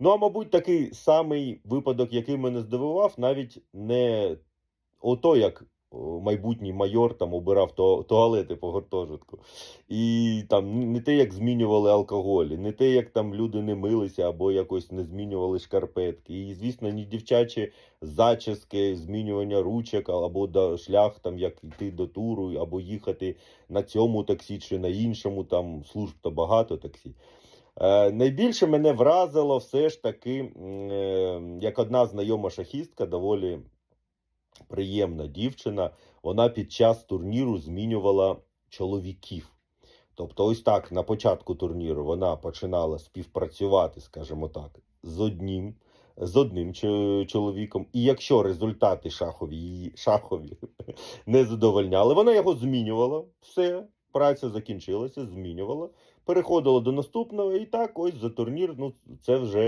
Ну, а мабуть, такий самий випадок, який мене здивував, навіть не ото, як майбутній майор там обирав туалети по гуртожитку. І там не те, як змінювали алкоголь, не те, як там люди не милися або якось не змінювали шкарпетки. І, звісно, ні дівчачі зачіски, змінювання ручок, або шлях, там як йти до туру, або їхати на цьому таксі чи на іншому, там служб то багато таксі. Е, найбільше мене вразило все ж таки, е, як одна знайома шахістка, доволі приємна дівчина, вона під час турніру змінювала чоловіків. Тобто, ось так на початку турніру вона починала співпрацювати, скажімо так, з одним, з одним чоловіком. І якщо результати шахові її шахові не задовольняли, вона його змінювала. Все, праця закінчилася, змінювала, переходила до наступного, і так ось за турнір. Ну це вже